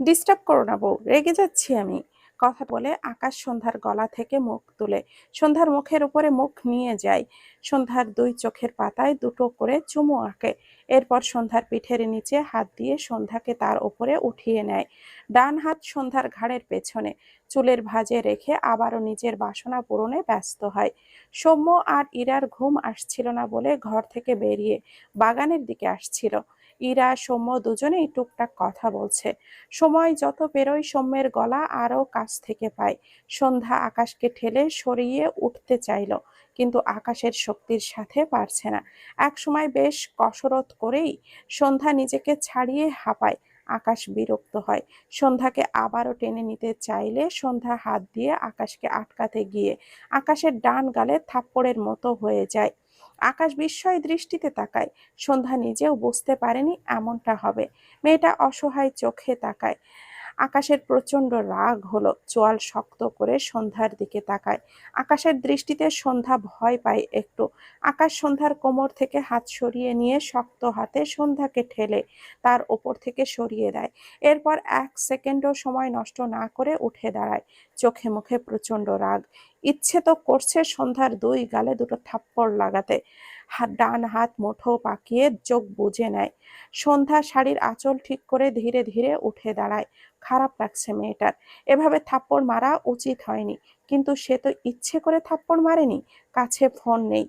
Disturb করো না বউ, রেগে যাচ্ছি আমি। কথা বলে আকাশ সন্ধ্যার গলা থেকে মুখ তুলে, সন্ধ্যার মুখের উপরে মুখ নিয়ে যায়। সন্ধ্যার দুই চোখের পাতায় দুটো করে চুমু আঁকে। এরপর সন্ধ্যার পিঠের নিচে হাত দিয়ে সন্ধ্যাকে তার উপরে উঠিয়ে নেয়। ডান হাত সন্ধ্যার ঘাড়ের পেছনে, চুলের ভাঁজে রেখে আবারও নিজের বাসনা পূরণে ব্যস্ত হয়। সৌম্য আর ইরার ঘুম আসছিল না বলে ঘর থেকে বেরিয়ে বাগানের দিকে আসছিল। ইরা, সৌম্য দুজনেই টুকটাক কথা বলছে। সময় যত পেরোয় সৌম্যের গলা আরও কাছ থেকে পায়। সন্ধ্যা আকাশকে ঠেলে সরিয়ে উঠতে চাইল, কিন্তু আকাশের শক্তির সাথে পারছে না। এক সময় বেশ কসরত করেই সন্ধ্যা নিজেকে ছাড়িয়ে হাঁপায়, আকাশ বিরক্ত হয়। সন্ধ্যাকে আবারও টেনে নিতে চাইলে সন্ধ্যা হাত দিয়ে আকাশকে আটকাতে গিয়ে আকাশের ডান গালে থাপ্পড়ের মতো হয়ে যায়। আকাশ বিস্ময় দৃষ্টিতে তাকায়। সন্ধ্যা নিজেও বুঝতে পারেনি এমনটা হবে। মেয়েটা অসহায় চোখে তাকায়। আকাশের প্রচণ্ড রাগ হলো। চোয়াল শক্ত করে সন্ধ্যার দিকে তাকায়। আকাশের দৃষ্টিতে সন্ধ্যা ভয় পায় একটু। আকাশ সন্ধ্যার কোমর থেকে হাত সরিয়ে নিয়ে শক্ত হাতে সন্ধ্যাকে ঠেলে তার ওপর থেকে সরিয়ে দেয়। এরপর এক সেকেন্ডও সময় নষ্ট না করে উঠে দাঁড়ায়। চোখে মুখে প্রচণ্ড রাগ। ইচ্ছে তো করছে সন্ধ্যার দুই গালে দুটো থাপ্পড় লাগাতে। ডান হাত, মুঠো পাকিয়ে চোখ বুজে নেয়। সন্ধ্যা শাড়ির আঁচল ঠিক করে ধীরে ধীরে উঠে দাঁড়ায়। খারাপ লাগছে মেয়েটার। এভাবে থাপ্পড় মারা উচিত হয়নি। কিন্তু সে তো ইচ্ছে করে থাপ্পড় মারেনি। কাছে ফোন নেই।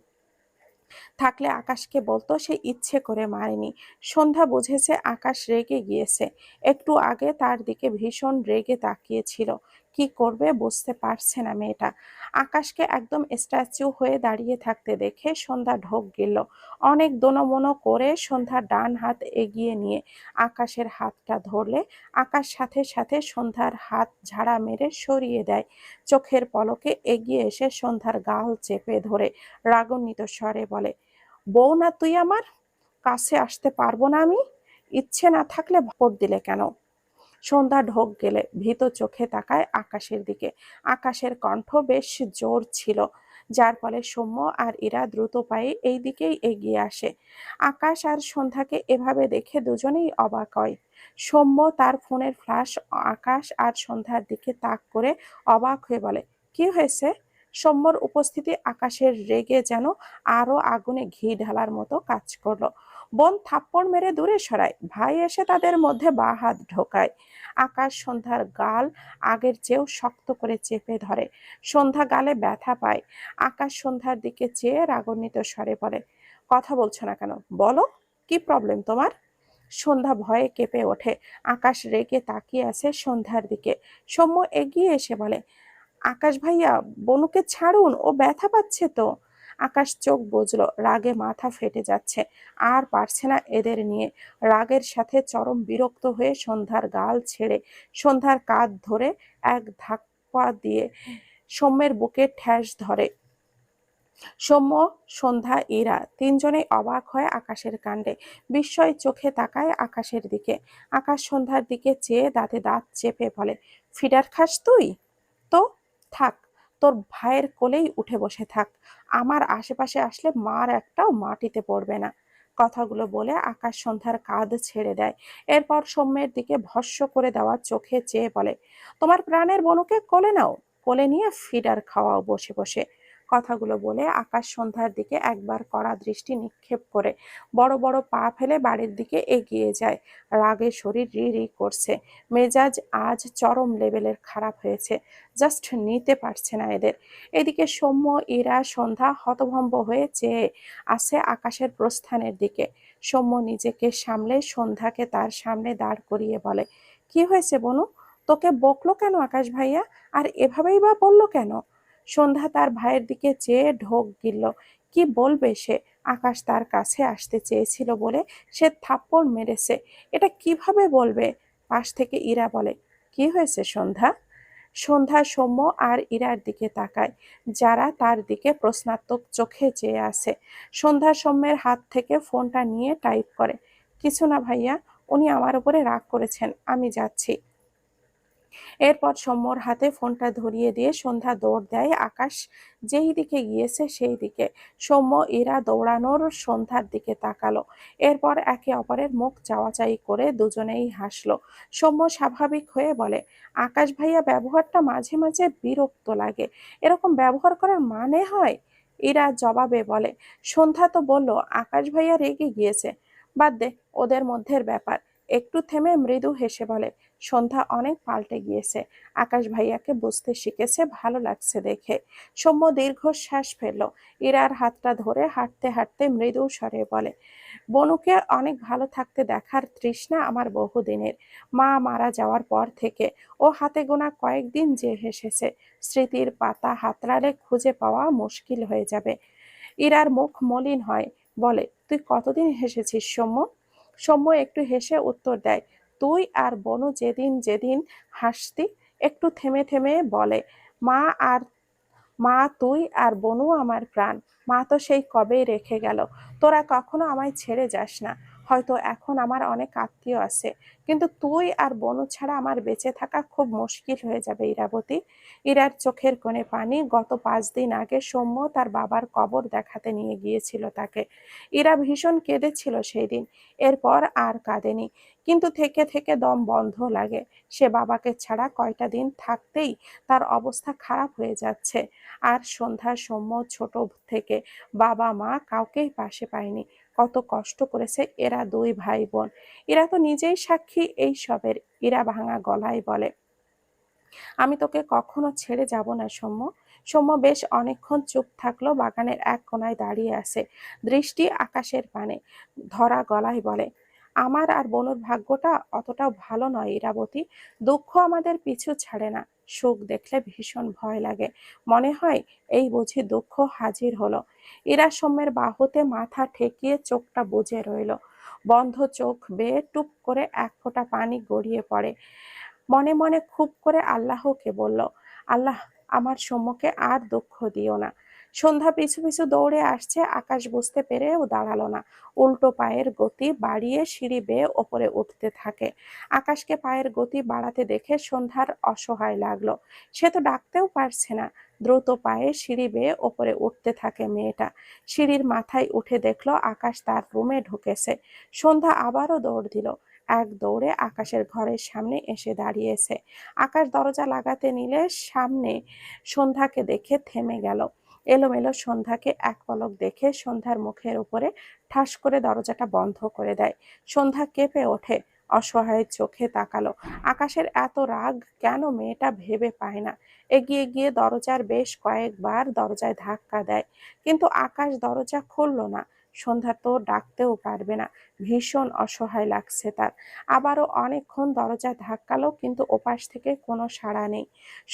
থাকলে আকাশকে বলতো সে ইচ্ছে করে মারেনি। সন্ধ্যা বুঝেছে আকাশ রেগে গিয়েছে। একটু আগে তার দিকে ভীষণ রেগে তাকিয়েছিল। কি করবে বুঝতে পারছে না মেয়েটা। আকাশকে একদম স্ট্যাচু হয়ে দাঁড়িয়ে থাকতে দেখে সন্ধ্যা ঢোক গেল। অনেক দোনমনো করে সন্ধ্যা ডান হাত এগিয়ে নিয়ে আকাশের হাতটা ধরলে, আকাশ সাথে সাথে সন্ধ্যার হাত ঝাড়া মেরে সরিয়ে দেয়। চোখের পলকে এগিয়ে এসে সন্ধ্যার গাল চেপে ধরে রাগান্বিত স্বরে বলে, বউ না তুই আমার? কাছে আসতে পারব না আমি? ইচ্ছে না থাকলে ভোট দিলে কেন? সন্ধ্যা ঢোক গেলে ভীত চোখে তাকায় আকাশের দিকে। আকাশের কণ্ঠ বেশ জোর ছিল, যার ফলে সৌম্য আর ইরা দ্রুত পায়ে এই দিকেই এগিয়ে আসে। আকাশ আর সন্ধ্যাকে এভাবে দেখে দুজনেই অবাক হয়। সৌম্য তার ফোনের ফ্ল্যাশ আকাশ আর সন্ধ্যার দিকে তাক করে অবাক হয়ে বলে, কি হয়েছে? সৌম্যর উপস্থিতি আকাশের রেগে যেন আরও আগুনে ঘি ঢালার মতো কাজ করল। বোন থাপ্পড় মেরে দূরে সরায়। ভাই এসে তাদের মধ্যে বা হাত ঢোকায়। আকাশ সন্ধ্যার গাল আগের চেয়েও শক্ত করে চেপে ধরে। সন্ধ্যা গালে ব্যথা পায়। আকাশ সন্ধ্যার দিকে চেয়ে রাগান্বিত স্বরে পড়ে কথা বলছো না কেন? বলো, কি প্রবলেম তোমার? সন্ধ্যা ভয়ে কেঁপে ওঠে। আকাশ রেগে তাকিয়ে আছে সন্ধ্যার দিকে। সৌম্য এগিয়ে এসে বলে, আকাশ ভাইয়া, বনুকে ছাড়ুন, ও ব্যথা পাচ্ছে তো। আকাশ চোখ বুঝলো রাগে মাথা ফেটে যাচ্ছে। আর পারছে না এদের নিয়ে। রাগের সাথে চরম বিরক্ত হয়ে সন্ধ্যার গাল ছেড়ে, সন্ধ্যার কাঁধ ধরে এক ধাক্কা দিয়ে সৌম্যের বুকে ঠ্যাস ধরে। সৌম্য, সন্ধ্যা, ইরা তিনজনেই অবাক হয় আকাশের কাণ্ডে। বিস্ময় চোখে তাকায় আকাশের দিকে। আকাশ সন্ধ্যার দিকে চেয়ে দাঁতে দাঁত চেপে বলে, ফিডার খাস তুই? তো, থাক। তোর ভাইয়ের কোলেই উঠে বসে থাক। আমার আশেপাশে আসলে মার একটাও মাটিতে পড়বে না। কথাগুলো বলে আকাশ সন্ধ্যার কাঁধ ছেড়ে দেয়। এরপর সৌম্যের দিকে ভস্য করে দেওয়া চোখে চেয়ে বলে, তোমার প্রাণের বনুকে কোলে নাও। কোলে নিয়ে ফিডার খাওয়াও বসে বসে। কথাগুলো বলে আকাশ সন্ধ্যার দিকে একবার কড়া দৃষ্টি নিক্ষেপ করে বড় বড় পা ফেলে বাড়ির দিকে এগিয়ে যায়। রাগে শরীর রি রি করছে। মেজাজ আজ চরম লেভেলের খারাপ হয়েছে। জাস্ট নিতে পারছে না এদের। এদিকে সৌম্য, ইরা, সন্ধ্যা হতভম্ব হয়ে চেয়ে আছে আকাশের প্রস্থানের দিকে। সৌম্য নিজেকে সামলে সন্ধ্যাকে তার সামনে দাঁড় করিয়ে বলে, কি হয়েছে বনু? তোকে বকলো কেন আকাশ ভাইয়া? আর এভাবেই বা বলল কেন? সন্ধ্যা তার ভাইয়ের দিকে চেয়ে ঢোক গিলল। কি বলবে সে? আকাশ তার কাছে আসতে চেয়েছিল বলে সে থাপ্পড় মেরেছে। এটা কীভাবে বলবে? পাশ থেকে ইরা বলে, কি হয়েছে সন্ধ্যা? সন্ধ্যা সৌম্য আর ইরার দিকে তাকায়, যারা তার দিকে প্রশ্নাত্মক চোখে চেয়ে আছে। সন্ধ্যা সৌম্যের হাত থেকে ফোনটা নিয়ে টাইপ করে, কিছু না ভাইয়া, উনি আমার উপরে রাগ করেছেন, আমি যাচ্ছি। এরপর সৌম্যর হাতে ফোনটা ধরিয়ে দিয়ে সন্ধ্যা দৌড় দেয়। আকাশ যেই দিকে গিয়েছে সেই দিকে। সৌম্য ইরা দৌড়ানোর সন্ধ্যার দিকে তাকালো। এরপর একে অপরের মুখ চাওয়াচাই করে দুজনেই হাসলো। সৌম্য স্বাভাবিক হয়ে বলে, আকাশ ভাইয়া, ব্যবহারটা মাঝে মাঝে বিরক্ত লাগে। এরকম ব্যবহার করার মানে হয়? ইরা জবাবে বলে, সন্ধ্যা তো বলল, আকাশ ভাইয়া রেগে গিয়েছে। বাদ দে, ওদের মধ্যের ব্যাপার। একটু থেমে মৃদু হেসে বলে, সন্ধ্যা অনেক পাল্টে গিয়েছে। আকাশ ভাইয়াকে বুঝতে শিখেছে, ভালো লাগছে দেখে। সৌম্য দীর্ঘশ্বাস ফেলল। ইরার হাতটা ধরে হাঁটতে হাঁটতে মৃদু স্বরে বলে, বনুকে অনেক ভালো থাকতে দেখার তৃষ্ণা আমার বহুদিনের। মা মারা যাওয়ার পর থেকে ও হাতে গোনা কয়েকদিন যে হেসেছে, স্মৃতির পাতা হাতড়ালে খুঁজে পাওয়া মুশকিল হয়ে যাবে। ইরার মুখ মলিন হয়, বলে, তুই কতদিন হেসেছিস সৌম্য? সৌম্য একটু হেসে উত্তর দেয়, তুই আর বনু যেদিন যেদিন হাসতি, একটু থেমে থেমে বলে, মা আর, মা তুই আর বনু আমার প্রাণ, মা তো সেই কবেই রেখে গেল, তোরা কখনো আমায় ছেড়ে যাস না। হয়তো এখন আমার অনেক আত্মীয় আছে। কিন্তু তুই আর বনু ছাড়া আমার বেঁচে থাকা খুব মুশকিল হয়ে যাবে ইরাবতী। ইরার চোখের কোণে পানি গত পাঁচ দিন আগে সৌম্য তার বাবার কবর দেখাতে নিয়ে গিয়েছিল তাকে। ইরা ভীষণ কেঁদেছিল সেই দিন এরপর আর কাঁদেনি। কিন্তু থেকে থেকে দম বন্ধ লাগে। সে বাবাকে ছাড়া কয়টা দিন থাকতেই তার অবস্থা খারাপ হয়ে যাচ্ছে। আর সন্ধ্যা সৌম্য ছোট থেকে বাবা মা কাউকেই পাশে পায়নি। কত কষ্ট করেছে এরা দুই ভাই বোন এরা তো নিজেই সাক্ষী এই সবের, ইরা ভাঙা গলায় বলে। আমি তোকে কখনো ছেড়ে যাব না সৌম্য। সৌম্য বেশ অনেকক্ষণ চুপ থাকল, বাগানের এক কোনায় দাঁড়িয়ে আছে, দৃষ্টি আকাশের পানে, ধরা গলায় বলে, আমার আর বনুর ভাগ্যটা অতটাও ভালো নয়, ইরাবতী। দুঃখ আমাদের পিছু ছাড়ে না। সুখ দেখলে ভীষণ ভয় লাগে। মনে হয় এই বুঝি দুঃখ হাজির হলো। ইরা সৌম্যের বাহুতে মাথা ঠেকিয়ে চোখটা বুঝে রইল। বন্ধ চোখ বেয়ে টুপ করে এক ফোঁটা পানি গড়িয়ে পড়ে। মনে মনে খুব করে আল্লাহকে বলল, আল্লাহ, আমার সৌম্যকে আর দুঃখ দিও না। সন্ধ্যা পিছু পিছু দৌড়ে আসছে, আকাশ বুঝতে পেরেও দাঁড়াল না। উল্টো পায়ের গতি বাড়িয়ে সিঁড়ি বেয়ে ওপরে উঠতে থাকে। আকাশকে পায়ের গতি বাড়াতে দেখে সন্ধ্যার অসহায় লাগল। সে তো ডাকতেও পারছে না। দ্রুত পায়ে সিঁড়ি বেয়ে ওপরে উঠতে থাকে মেয়েটা। সিঁড়ির মাথায় উঠে দেখল আকাশ তার রুমে ঢুকেছে। সন্ধ্যা আবারও দৌড় দিল। এক দৌড়ে আকাশের ঘরের সামনে এসে দাঁড়িয়েছে। আকাশ দরজা লাগাতে নিলে সামনে সন্ধ্যাকে দেখে থেমে গেল। এলোমেলো সন্ধ্যাকে এক পলক দেখে সন্ধ্যার মুখের উপরে ঠাস করে দরজাটা বন্ধ করে দেয়। সন্ধ্যা কেঁপে ওঠে, অসহায় চোখে তাকালো। আকাশের এত রাগ কেন মেয়েটা ভেবে পায় না? এগিয়ে গিয়ে দরজার বেশ কয়েকবার দরজায় ধাক্কা দেয়, কিন্তু আকাশ দরজা খুলল না। সন্ধ্যা তো ডাকতেও পারবে না, ভীষণ অসহায় লাগছে তার। আবারও অনেকক্ষণ দরজা ধাক্কালো, কিন্তু ওপাশ থেকে কোনো সাড়া নেই।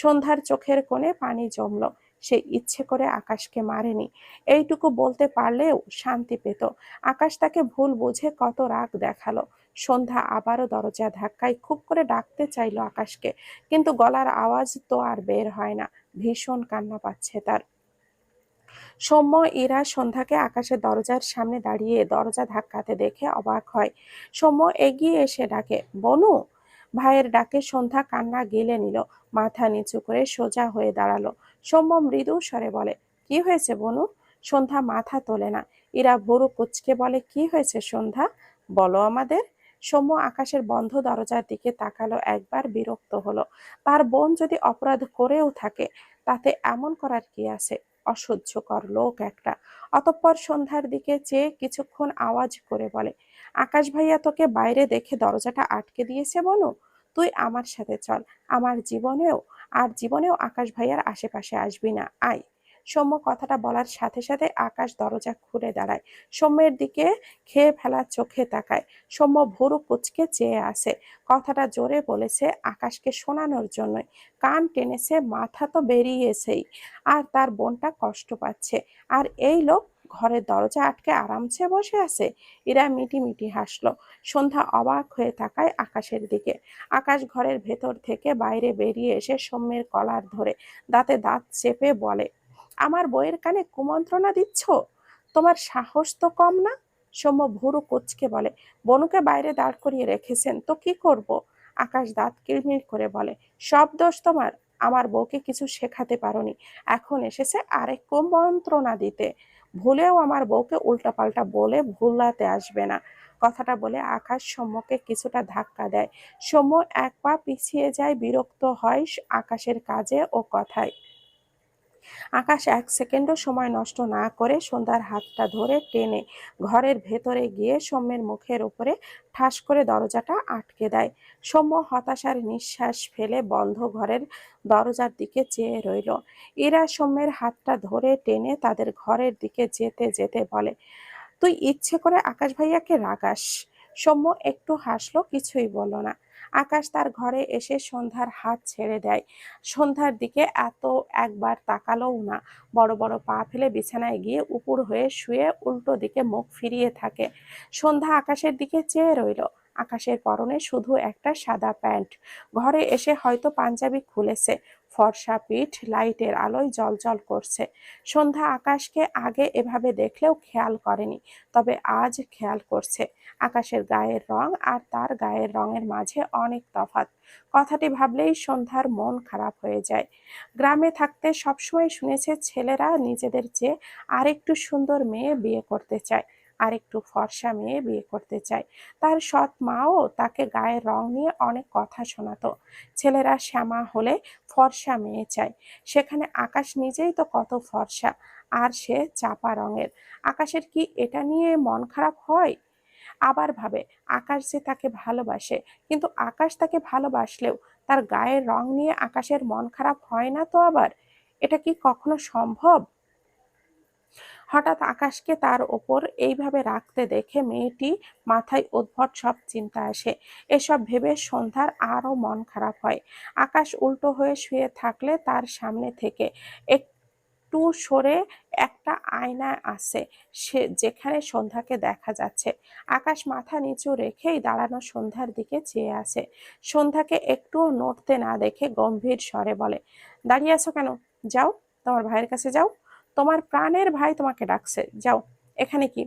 সন্ধ্যার চোখের কোণে পানি জমলো। সে ইচ্ছে করে আকাশকে মারেনি। এইটুকু বলতে পারলেও শান্তি পেত। আকাশ তাকে ভুল বুঝে কত রাগ দেখাল। সন্ধ্যা আবারও দরজা ধাক্কায় খুব করে ডাকতে চাইলো আকাশকে, কিন্তু গলার আওয়াজ তো আর বের হয় না। ভীষণ কান্না পাচ্ছে তার। সৌম্য, ইরা সন্ধ্যাকে আকাশের দরজার সামনে দাঁড়িয়ে দরজা ধাক্কাতে দেখে অবাক হয়। সৌম্য এগিয়ে এসে ডাকে, বনু! ভাইয়ের ডাকে সন্ধ্যা কান্না গিলে নিল। মাথা নিচু করে সোজা হয়ে দাঁড়াল। সৌম্য মৃদু স্বরে বলে, কি হয়েছে বনু? সন্ধ্যা মাথা তোলে না। ইরা ভুরু কুচকে বলে, কি হয়েছে সন্ধ্যা? বলো আমাদের। সৌম্য আকাশের বন্ধ দরজার দিকে তাকালো, একবার বিরক্ত হলো। তার বোন যদি অপরাধ করেও থাকে, তাতে এমন করার কি আছে? অসহ্যকর লোক একটা। অতঃপর সন্ধ্যার দিকে চেয়ে কিছুক্ষণ আওয়াজ করে বলে, আকাশ ভাইয়া তোকে বাইরে দেখে দরজাটা আটকে দিয়েছে বনু? তুই আমার সাথে চল। আমার জীবনেও, আর জীবনেও আকাশ ভাইয়ার আশেপাশে আসবি না। আয়। সৌম্য কথাটা বলার সাথে সাথে আকাশ দরজা খুলে দাঁড়ায়। সৌম্যের দিকে খেয়ে ফেলা চোখে তাকায়। সৌম্য ভুরু কুচকে চেয়ে আসে কথাটা জোরে বলেছে আকাশকে শোনানোর জন্যই। কান টেনেছে, মাথা তো বেরিয়েছেই। আর তার বোনটা কষ্ট পাচ্ছে। আর এই লোক ঘরের দরজা আটকে আরামসে বসে আছে। এরা মিটি মিটি হাসলো। সন্ধ্যা অবাক হয়ে তাকায় আকাশের দিকে। আকাশ ঘরের ভেতর থেকে বাইরে বেরিয়ে এসে সৌম্যের কলার ধরে দাঁতে দাঁত চেপে বলে, আমার বইয়ের কানে কুমন্ত্রণা দিচ্ছ? তোমার সাহস তো কম না? সৌম্য ভুরু কুচকে বলে, বনুকে বাইরে দাঁড় করিয়ে রেখেছেন, তো কি করব? আকাশ দাঁত কিরমির করে বলে, সব দোষ তোমার। আমার বউকে কিছু শেখাতে পারোনি। এখন এসেছে আরেক মন্ত্রণা দিতে। ভুলেও আমার বউকে উল্টাপাল্টা বলে ভুলাতে আসবে না। কথাটা বলে আকাশ সৌম্যকে কিছুটা ধাক্কা দেয়। সৌম্য এক পা পিছিয়ে যায়, বিরক্ত হয় আকাশের কাজে ও কথায়। আকাশ এক সেকেন্ডও সময় নষ্ট না করে সন্ধ্যার হাতটা ধরে টেনে ঘরের ভেতরে গিয়ে সৌম্যের মুখের উপরে ঠাস করে দরজাটা আটকে দেয়। সৌম্য হতাশার নিঃশ্বাস ফেলে বন্ধ ঘরের দরজার দিকে চেয়ে রইল। এরা সৌম্যের হাতটা ধরে টেনে তাদের ঘরের দিকে যেতে যেতে বলে, তুই ইচ্ছে করে আকাশ ভাইয়াকে রাগাস। সৌম্য একটু হাসলো, কিছুই বলল না। আকাশ তার ঘরে এসে সন্ধ্যার হাত ছেড়ে দেয়। সন্ধ্যার দিকে এত একবার তাকালোও না। বড় বড় পা ফেলে বিছানায় গিয়ে উপুর হয়ে শুয়ে উল্টো দিকে মুখ ফিরিয়ে থাকে। সন্ধ্যা আকাশের দিকে চেয়ে রইল। আকাশের পরনে শুধু একটা সাদা প্যান্ট। ঘরে এসে হয়তো পাঞ্জাবি খুলেছে। ফর্সা পিঠ, লাইটের আলোয় জলজল করছে। সন্ধ্যা আকাশকে আগে এভাবে দেখলেও খেয়াল করেনি, তবে আজ খেয়াল করছে। আকাশের গায়ের রং আর তার গায়ের রঙের মাঝে অনেক তফাৎ। কথাটি ভাবলেই সন্ধ্যার মন খারাপ হয়ে যায়। গ্রামে থাকতে সবসময় শুনেছে ছেলেরা নিজেদের চেয়ে আরেকটু সুন্দর মেয়ে বিয়ে করতে চায়। আর একটু ফর্সা মেয়ে বিয়ে করতে চায়। তার সৎ মাও তাকে গায়ের রং নিয়ে অনেক কথা শোনাতো। ছেলেরা শ্যামা হলে ফর্সা মেয়ে চায়। সেখানে আকাশ নিজেই তো কত ফর্সা, আর সে চাপা রঙের। আকাশের কি এটা নিয়ে মন খারাপ হয়? আবার ভাবে, আকাশ যে তাকে ভালোবাসে, কিন্তু আকাশ তাকে ভালোবাসলেও তার গায়ের রং নিয়ে আকাশের মন খারাপ হয় না তো আবার? এটা কি কখনো সম্ভব? হঠাৎ আকাশকে তার ওপর এইভাবে রাখতে দেখে মেয়েটি মাথায় উদ্ভট সব চিন্তা আসে। এসব ভেবে সন্ধ্যার আরও মন খারাপ হয়। আকাশ উল্টো হয়ে শুয়ে থাকলে তার সামনে থেকে একটু সরে একটা আয়না আছে সে যেখানে সন্ধ্যাকে দেখা যাচ্ছে। আকাশ মাথা নিচু রেখেই দাঁড়ানো সন্ধ্যার দিকে চেয়ে আসে সন্ধ্যাকে একটুও নড়তে না দেখে গম্ভীর স্বরে বলে, দাঁড়িয়ে আছো কেন? যাও, তোমার ভাইয়ের কাছে যাও। তোমার প্রাণের ভাই তোমাকে ডাকছে। যাও, এখানে কি?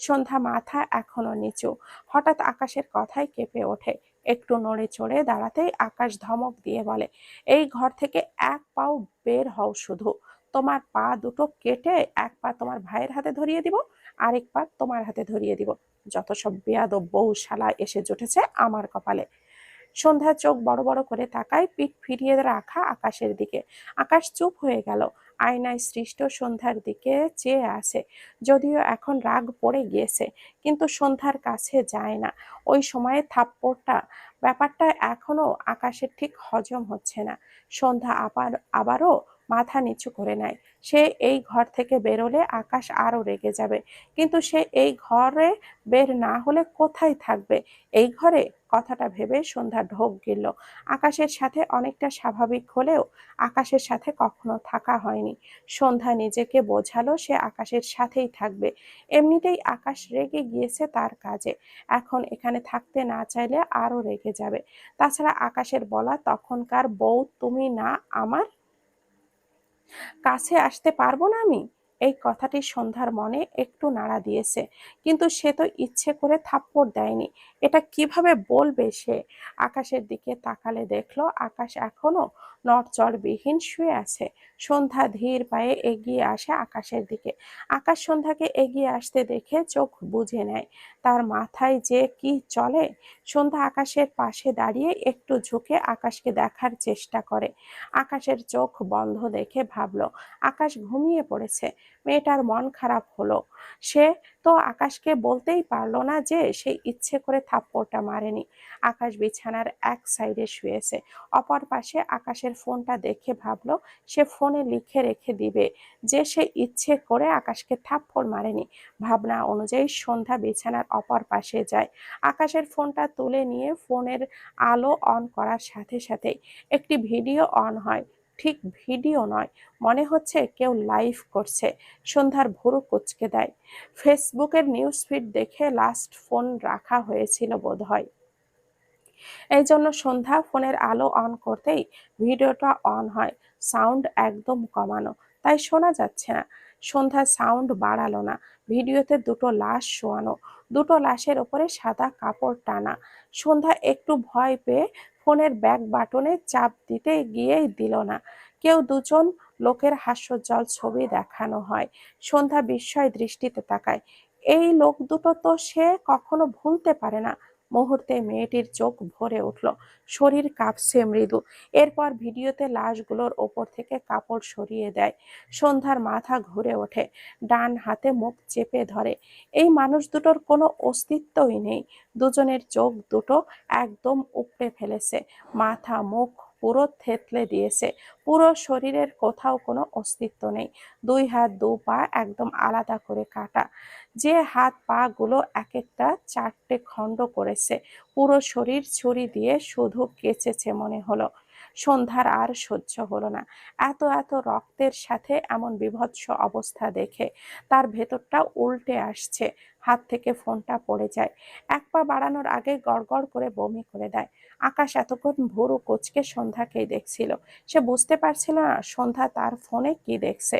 সন্ধ্যা মাথা এখনও নিচু। হঠাৎ আকাশের কথাই কেঁপে ওঠে। একটু নড়ে চড়ে দাঁড়াতেই আকাশ ধমক দিয়ে বলে, এই ঘর থেকে এক পাও বের হও শুধু। তোমার পা দুটো কেটে এক পা তোমার ভাইয়ের হাতে ধরিয়ে দিব, আরেক পা তোমার হাতে ধরিয়ে দিব। যত সব বেয়াদ বউ শালা এসে জুটেছে আমার কপালে। সন্ধ্যা চোখ বড় বড় করে তাকায়, পিঠ ফিরিয়ে রাখা আকাশের দিকে। আকাশ চুপ হয়ে গেল। আয়নায় সৃষ্ট সন্ধ্যার দিকে চেয়ে আসে যদিও এখন রাগ পড়ে গিয়েছে, কিন্তু সন্ধ্যার কাছে যায় না। ওই সময়ে থাপ্পড়টা, ব্যাপারটা এখনও আকাশের ঠিক হজম হচ্ছে না। সন্ধ্যা আবার, আবারও মাথা নিচু করে নেয়। সে এই ঘর থেকে বেরোলে আকাশ আরও রেগে যাবে। কিন্তু সে এই ঘরে বের না হলে কোথায় থাকবে? এই ঘরে? কথাটা ভেবে সন্ধ্যা ঢোক গেল আকাশের সাথে অনেকটা স্বাভাবিক হলেও আকাশের সাথে কখনো থাকা হয়নি। সন্ধ্যা নিজেকে বোঝালো সে আকাশের সাথেই থাকবে। এমনিতেই আকাশ রেগে গিয়েছে তার কাজে। এখন এখানে থাকতে না চাইলে আরও রেগে যাবে। তাছাড়া আকাশের বলা তখনকার বউ, তুমি না আমার কাছে আসতে পারব না আমি? এই কথাটি সন্ধ্যার মনে একটু নাড়া দিয়েছে। কিন্তু সে তো ইচ্ছে করে থাপ্পড় দেয়নি। এটা কীভাবে বলবে সে? আকাশের দিকে তাকালে দেখল, আকাশ এখনও নড়চড়বিহীন শুয়ে আছে। সন্ধ্যা ধীর পায়ে এগিয়ে আসে আকাশের দিকে। আকাশ সন্ধ্যাকে এগিয়ে আসতে দেখে চোখ বুঝে নেয়। তার মাথায় যে কি চলে, সন্ধ্যা আকাশের পাশে দাঁড়িয়ে একটু ঝুঁকে আকাশকে দেখার চেষ্টা করে। আকাশের চোখ বন্ধ দেখে ভাবলো, আকাশ ঘুমিয়ে পড়েছে। মেয়েটার মন খারাপ হলো। সে তো আকাশকে বলতেই পারল না যে সে ইচ্ছে করে থাপ্পড়টা মারেনি। আকাশ বিছানার এক সাইডে শুয়েছে। অপর পাশে আকাশের ফোনটা দেখে ভাবলো, সে ফোনে লিখে রেখে দিবে যে সে ইচ্ছে করে আকাশকে থাপ্পড় মারেনি। ভাবনা অনুযায়ী সন্ধ্যা বিছানার অপর পাশে যায়। আকাশের ফোনটা তুলে নিয়ে ফোনের আলো অন করার সাথে সাথেই একটি ভিডিও অন হয়। ঠিক ভিডিও নয়, মনে হচ্ছে কেউ লাইভ করছে, সন্ধ্যার ভুরু কুচকে দেয়। ফেসবুকের নিউজ ফিড দেখে লাস্ট ফোন রাখা হয়েছিল বোধ হয় এই জন্য সন্ধ্যা ফোনের আলো অন করতেই ভিডিওটা অন হয় সাউন্ড একদম কমানো, তাই শোনা যাচ্ছে না। সন্ধ্যা সাউন্ড বাড়ালো না, ভিডিওতে দুটো লাশ শোয়ানো, দুটো লাশের ওপরে সাদা কাপড় টানা। সন্ধ্যা একটু ভয় পেয়ে ফোনের ব্যাক বাটনে চাপ দিতে গিয়েই দিল না। কেউ দুজন লোকের হাস্যজ্জ্বল ছবি দেখানো হয়, সন্ধ্যা বিস্ময় দৃষ্টিতে তাকায়। এই লোক দুটো তো সে কখনো ভুলতে পারে না। মুহূর্তে মেয়েটির চোখ ভরে উঠল। শরীর কাঁপছে মৃদু। এরপর ভিডিওতে লাশগুলোর ওপর থেকে কাপড় সরিয়ে দেয়। সন্ধ্যার মাথা ঘুরে ওঠে। ডান হাতে মুখ চেপে ধরে। এই মানুষ দুটোর কোনো অস্তিত্বই নেই। দুজনের চোখ দুটো একদম উপড়ে ফেলেছে। মাথা, মুখ পুরো থেতলে দিয়েছে। পুরো শরীরের কোথাও কোনো অস্তিত্ব নেই। দুই হাত, দু পা একদম আলাদা করে কাটা। যে হাত পা গুলো এক একটা চারটে খণ্ড করেছে, পুরো শরীর ছুরি দিয়ে শুধু কেচেছে মনে হলো। সন্ধ্যার আর সহ্য হলো না। এত এত রক্তের সাথে এমন বিভৎস অবস্থা দেখে তার ভেতরটা উল্টে আসছে, হাত থেকে ফোনটা পড়ে যায়। এক পা বাড়ানোর আগে গড়গড় করে বমি করে দেয়। আকাশ এতক্ষণ ভুরু কোচকে সন্ধ্যাকেই দেখছিল। সে বুঝতে পারছিল না সন্ধ্যা তার ফোনে কি দেখছে।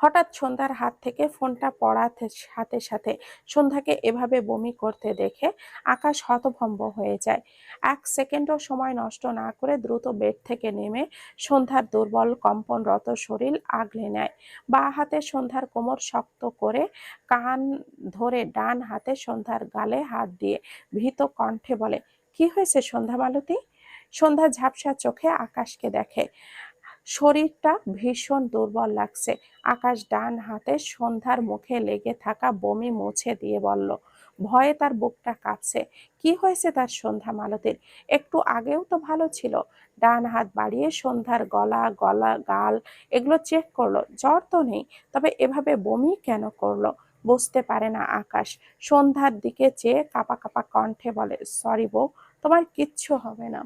হঠাৎ সন্ধ্যার হাত থেকে ফোনটা পড়াতে সাথে সাথে সন্ধ্যাকে এভাবে বমি করতে দেখে আকাশ হতভম্ব হয়ে যায়। এক সেকেন্ডও সময় নষ্ট না করে দ্রুত বেড থেকে নেমে সন্ধ্যার দুর্বল কম্পনরত শরীর আগলে নেয়। বা হাতে সন্ধ্যার কোমর শক্ত করে কান ধরে ডান হাতে সন্ধ্যার গালে হাত দিয়ে ভীত কণ্ঠে বলে, কি হয়েছে সন্ধ্যা মালতী? সন্ধ্যা ঝাপসা চোখে আকাশকে দেখে। শরীরটা ভীষণ দুর্বল লাগছে। আকাশ ডান হাতে সন্ধ্যার মুখে লেগে থাকা বমি মুছে দিয়ে বলল, ভয়ে তার বুকটা কাঁপছে। কি হয়েছে তার সন্ধ্যা মালতীর? একটু আগেও তো ভালো ছিল। ডান হাত বাড়িয়ে সন্ধ্যার গলা গলা, গাল এগুলো চেক করল। জ্বর তো নেই, তবে এভাবে বমি কেন করল? বুঝতে পারে না আকাশ। সন্ধ্যার দিকে চেয়ে কাপা কাপা কণ্ঠে বলে, সরি বউ, তোমার কিচ্ছু হবে না।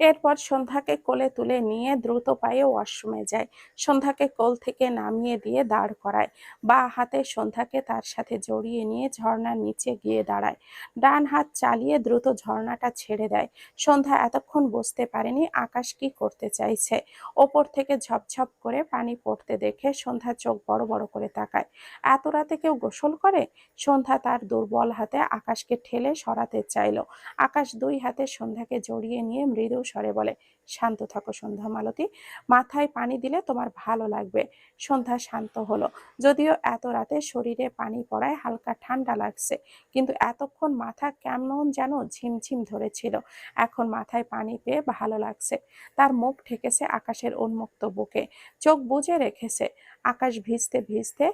এরপর সন্ধ্যাকে কোলে তুলে নিয়ে দ্রুত পায়ে ওয়াশরুমে যায়। সন্ধ্যাকে কোল থেকে নামিয়ে দিয়ে দাঁড় করায়। বা হাতে সন্ধ্যাকে তার সাথে জড়িয়ে নিয়ে ঝর্ণার নিচে গিয়ে দাঁড়ায়। ডান হাত চালিয়ে দ্রুত ঝর্ণাটা ছেড়ে দেয়। সন্ধ্যা এতক্ষণ বুঝতে পারেনি আকাশ কি করতে চাইছে। ওপর থেকে ঝপঝপ করে পানি পড়তে দেখে সন্ধ্যা চোখ বড় বড় করে তাকায়। এত রাতে কেউ গোসল করে? সন্ধ্যা তার দুর্বল হাতে আকাশকে ঠেলে সরাতে চাইল। আকাশ দুই হাতে সন্ধ্যাকে জড়িয়ে নিয়ে মৃদু স্বরে বলে, শান্ত থাকো সন্ধ্যা মালতী, মাথায় পানি দিলে তোমার ভালো লাগবে। সন্ধ্যা শান্ত হলো। যদিও এত রাতে শরীরে পানি পড়ায় হালকা ঠান্ডা লাগছে, কিন্তু এতক্ষণ মাথা কেমন যেন ঝিমঝিম ধরেছিল। এখন মাথায় পানি পেয়ে ভালো লাগছে। তার মুখ ঠেকেছে আকাশের উন্মুক্ত বুকে, চোখ বুজে রেখেছে। আকাশ ভিজতে ভিজতে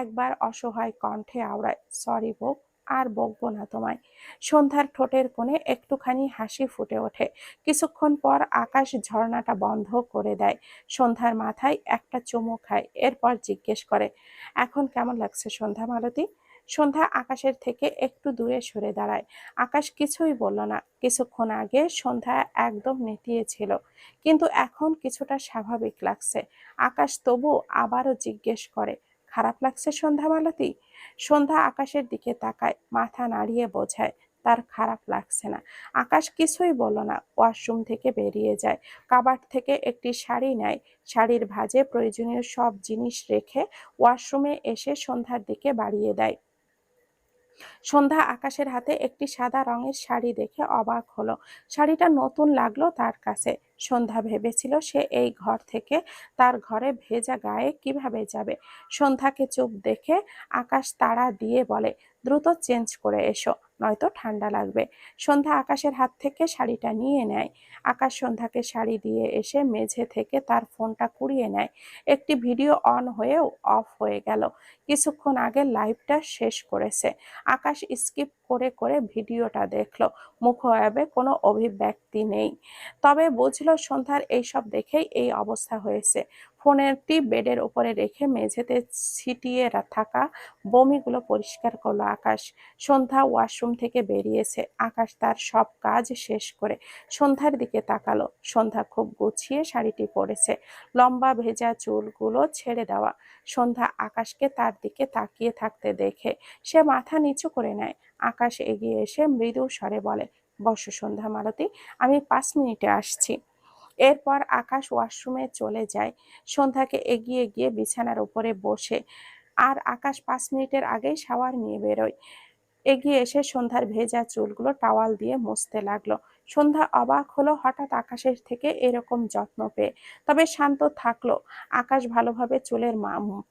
একবার অসহায় কণ্ঠে আওড়ায়, সরি বুক আর বকবো না তোমায়। সন্ধ্যার ঠোঁটের কোণে একটুখানি হাসি ফুটে ওঠে। কিছুক্ষণ পর আকাশ ঝর্ণাটা বন্ধ করে দেয়। সন্ধ্যার মাথায় একটা চুমু খায়, এরপর জিজ্ঞেস করে, এখন কেমন লাগছে সন্ধ্যা মালতী? সন্ধ্যা আকাশের থেকে একটু দূরে সরে দাঁড়ায়। আকাশ কিছুই বলল না। কিছুক্ষণ আগে সন্ধ্যা একদম নেতিয়েছিল কিন্তু এখন কিছুটা স্বাভাবিক লাগছে। আকাশ তবু আবারও জিজ্ঞেস করে, খারাপ লাগছে সন্ধ্যা মালতী? সন্ধ্যা আকাশের দিকে তাকায়, মাথা নাড়িয়ে বোঝায়, তার খারাপ লাগছে না। আকাশ কিছুই বলো না, ওয়াশরুম থেকে বেরিয়ে যায়। কাবাট থেকে একটি শাড়ি নেয়। শাড়ির ভাজে প্রয়োজনীয় সব জিনিস রেখে ওয়াশরুমে এসে সন্ধ্যার দিকে বাড়িয়ে দেয়। সন্ধ্যা আকাশের হাতে একটি সাদা রঙের শাড়ি দেখে অবাক হলো। শাড়িটা নতুন লাগল তার কাছে। সন্ধ্যা ভেবেছিল সে এই ঘর থেকে তার ঘরে ভেজা গায়ে কীভাবে যাবে। সন্ধ্যাকে চুপ দেখে আকাশ তাড়া দিয়ে বলে, দ্রুত চেঞ্জ করে এসো। নয়তো ঠান্ডা লাগবে। সন্ধ্যা আকাশের হাত থেকে শাড়িটা নিয়ে নেয়। আকাশ সন্ধ্যাকে শাড়ি দিয়ে এসে মেঝে থেকে তার ফোনটা কুড়িয়ে নেয়। একটি ভিডিও অন হয়েও অফ হয়ে গেল। কিছুক্ষণ আগে লাইভটা শেষ করেছে। আকাশ স্কিপ করে করে ভিডিওটা দেখল। মুখয়াবে কোনো অভিব্যক্তি নেই। তবে বুঝলো সন্ধ্যার এইসব দেখেই এই অবস্থা হয়েছে। ফোনেরটি বেডের উপরে রেখে মেঝেতে ছিটিয়ে থাকা বমিগুলো পরিষ্কার করল আকাশ। সন্ধ্যা ওয়াশরুম থেকে বেরিয়েছে। আকাশ তার সব কাজ শেষ করে সন্ধ্যার দিকে তাকালো। সন্ধ্যা খুব গুছিয়ে শাড়িটি পরেছে। লম্বা ভেজা চুলগুলো ছেড়ে দেওয়া। সন্ধ্যা আকাশকে তার দিকে তাকিয়ে থাকতে দেখে সে মাথা নিচু করে নেয়। আকাশ এগিয়ে এসে মৃদু স্বরে বলে, বসো সন্ধ্যা মালতী, আমি পাঁচ মিনিটে আসছি। এরপর আকাশ ওয়াশরুমে চলে যায়। সন্ধ্যাকে এগিয়ে গিয়ে বিছানার উপরে বসে। আর আকাশ পাঁচ মিনিটের আগেই শাওয়ার নিয়ে বেরোয়। এগিয়ে এসে সন্ধ্যার ভেজা চুলগুলো টাওয়াল দিয়ে মুছতে লাগল। সন্ধ্যা অবাক হলো, হঠাৎ আকাশের থেকে এরকম যত্ন পেয়ে। তবে শান্ত থাকল। আকাশ ভালোভাবে চুলের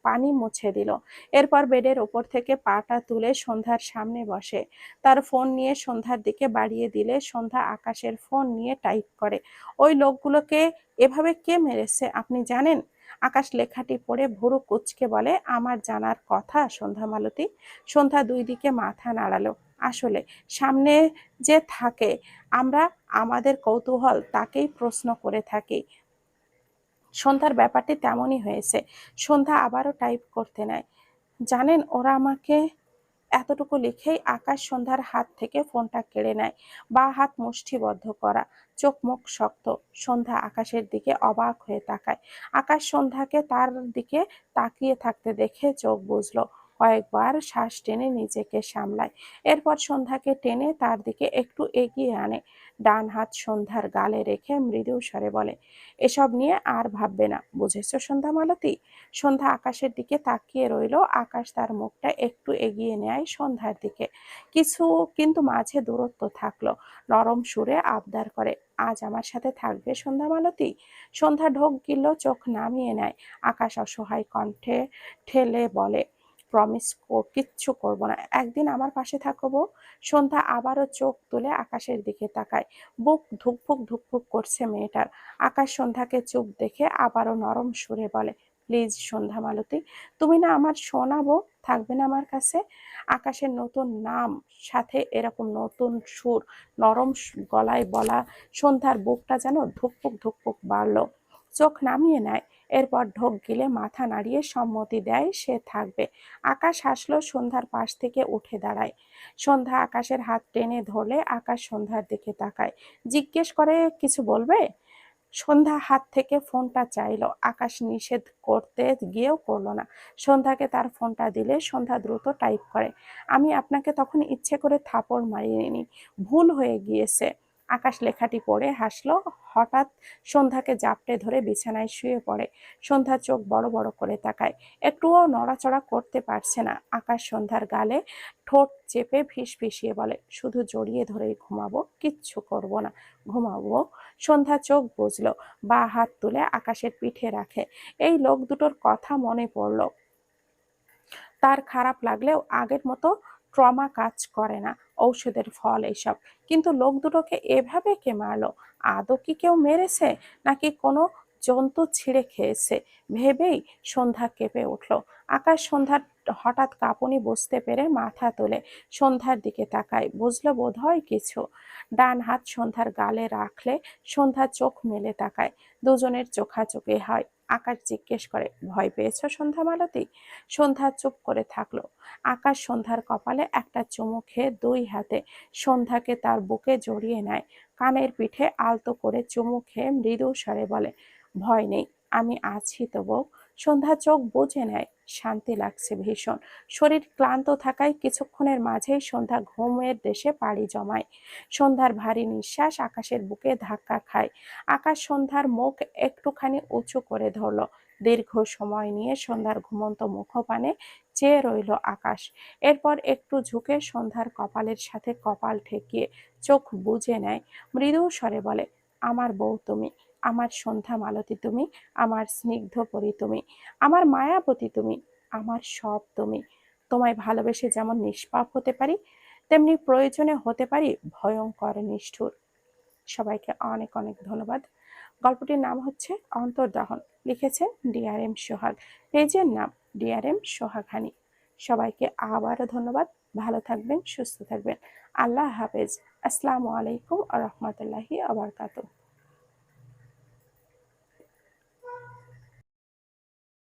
পানি মুছে দিল। এরপর বেডের ওপর থেকে পাটা তুলে সন্ধ্যার সামনে বসে। তার ফোন নিয়ে সন্ধ্যার দিকে বাড়িয়ে দিলে সন্ধ্যা আকাশের ফোন নিয়ে টাইপ করে, ওই লোকগুলোকে এভাবে কে মেরেছে, আপনি জানেন? আকাশ লেখাটি পড়ে ভুরু কুচকে বলে, আমার জানার কথা? সন্ধ্যা মালতী সন্ধ্যা দুই দিকে মাথা নাড়ালো। আসলে, সামনে যে থাকে, আমরা আমাদের কৌতূহল তাকেই প্রশ্ন করে থাকি। সন্ধ্যার ব্যাপারটি তেমনই হয়েছে। সন্ধ্যা আবারও টাইপ করতে নেয়। জানেন, ওরা আমাকে এতটুকু লিখেই আকাশ সন্ধ্যার হাত থেকে ফোনটা কেড়ে নেয়। বা হাত মুষ্টিবদ্ধ করা। চোখ মুখ শক্ত। সন্ধ্যা আকাশের দিকে অবাক হয়ে তাকায়। আকাশ সন্ধ্যাকে তার দিকে তাকিয়ে থাকতে দেখে চোখ বুঝলো কয়েকবার শ্বাস টেনে নিজেকে সামলায়। এরপর সন্ধ্যাকে টেনে তার দিকে একটু এগিয়ে আনে। ডান হাত সন্ধ্যার গালে রেখে মৃদু স্বরে বলে, এসব নিয়ে আর ভাববে না। বুঝেছ সন্ধ্যা মালতী? সন্ধ্যা আকাশের দিকে তাকিয়ে রইল। আকাশ তার মুখটা একটু এগিয়ে নেয় সন্ধ্যার দিকে। কিছু কিন্তু মাঝে দূরত্ব থাকল। নরম সুরে আবদার করে, আজ আমার সাথে থাকবে সন্ধ্যা মালতী? সন্ধ্যা ঢোক গিলল, চোখ নামিয়ে নেয়। আকাশ অসহায় কণ্ঠে ঠেলে বলে প্রমিস কিচ্ছু করব না। একদিন আমার পাশে থাকব, সন্ধ্যা আবারও চোখ তুলে আকাশের দিকে তাকায়। বুক ধুকফুক ধুকফুক করছে মেয়েটার। আকাশ সন্ধ্যাকে চুপ দেখে আবারও নরম সুরে বলে, প্লিজ সন্ধ্যা মালতী, তুমি না আমার শোনাবো? থাকবে না আমার কাছে? আকাশের নতুন নাম, সাথে এরকম নতুন সুর, নরম গলায় বলা সন্ধ্যার বুকটা যেন ধুকপুক ধুকপুক বাড়লো। চোখ নামিয়ে নেয়। এরপর ঢোক গিলে মাথা নাড়িয়ে সম্মতি দেয় সে থাকবে। আকাশ হাসলো সন্ধ্যার পাশ থেকে উঠে দাঁড়ায়। সন্ধ্যা আকাশের হাত টেনে ধরলে আকাশ সন্ধ্যার দিকে তাকায়। জিজ্ঞেস করে, কিছু বলবে? সন্ধ্যা হাত থেকে ফোনটা চাইলো। আকাশ নিষেধ করতে গিয়েও করল না। সন্ধ্যাকে তার ফোনটা দিলে সন্ধ্যা দ্রুত টাইপ করে, আমি আপনাকে তখন ইচ্ছে করে থাপড় মারিনি। ভুল হয়ে গিয়েছে। আকাশ লেখাটি পড়ে হাসলো। হঠাৎ সন্ধ্যাকে জাপটে ধরে বিছানায় শুয়ে পড়ে। সন্ধ্যা চোখ বড় বড় করে তাকায়। একটুও নড়াচড়া করতে পারছে না। আকাশ সন্ধ্যার গালে ঠোঁট চেপে ফিস ফিসিয়ে বলে, শুধু জড়িয়ে ধরেই ঘুমাবো, কিচ্ছু করব না, ঘুমাবো। সন্ধ্যা চোখ বুঝলো বা হাত তুলে আকাশের পিঠে রাখে। এই লোক দুটোর কথা মনে পড়ল। তার খারাপ লাগলেও আগের মতো ট্রমা কাজ করে না। ঔষধের ফল এইসব কিন্তু লোক দুটোকে এভাবে কে মারলো? আদৌ কি কেউ মেরেছে? নাকি কোনো জন্তু ছিঁড়ে খেয়েছে? ভেবেই সন্ধ্যা কেঁপে উঠল। আকাশ সন্ধ্যার হঠাৎ কাঁপুনি বুঝতে পেরে মাথা তোলে সন্ধ্যার দিকে তাকায়। বুঝলো বোধ হয় কিছু। ডান হাত সন্ধ্যার গালে রাখলে সন্ধ্যা চোখ মেলে তাকায়। দুজনের চোখাচোখি হয়। আকাশ জিজ্ঞেস করে, ভয় পেয়েছ সন্ধ্যা মালতি সন্ধ্যা চুপ করে থাকল। আকাশ সন্ধ্যার কপালে একটা চুমু খেয়ে দুই হাতে সন্ধ্যাকে তার বুকে জড়িয়ে নেয়। কানের পিঠে আলতো করে চুমু খেয়ে মৃদু স্বরে বলে, ভয় নেই, আমি আছি তো বউ সন্ধ্যা চোখ বুঝে নেয়, শান্তি লাগছে ভীষণ। শরীর ক্লান্ত থাকায় কিছুক্ষণের মাঝেই সন্ধ্যা ঘুমের দেশে পাড়ি জমায়। সন্ধ্যার ভারী নিঃশ্বাস আকাশের বুকে ধাক্কা খায়। আকাশ সন্ধ্যার মুখ একটুখানি উঁচু করে ধরল। দীর্ঘ সময় নিয়ে সন্ধ্যার ঘুমন্ত মুখপানে চেয়ে রইল আকাশ। এরপর একটু ঝুঁকে সন্ধ্যার কপালের সাথে কপাল ঠেকিয়ে চোখ বুজে নেয়। মৃদু স্বরে বলে, আমার বউ তুমি। আমার সন্ধ্যা মালতী তুমি, আমার স্নিগ্ধ পরি তুমি, আমার মায়াবতী তুমি, আমার সব তুমি। তোমায় ভালোবেসে যেমন নিষ্পাপ হতে পারি, তেমনি প্রয়োজনে হতে পারি ভয়ঙ্কর নিষ্ঠুর। সবাইকে অনেক অনেক ধন্যবাদ। গল্পটির নাম হচ্ছে অন্তর্দহন। লিখেছেন ডিআরএম সোহাগ। পেজের নাম ডিআরএম সোহাগানি সবাইকে আবারও ধন্যবাদ। ভালো থাকবেন, সুস্থ থাকবেন। আল্লাহ হাফেজ। আসসালামু আলাইকুম আ রহমতুল্লাহি আবরকাতুহ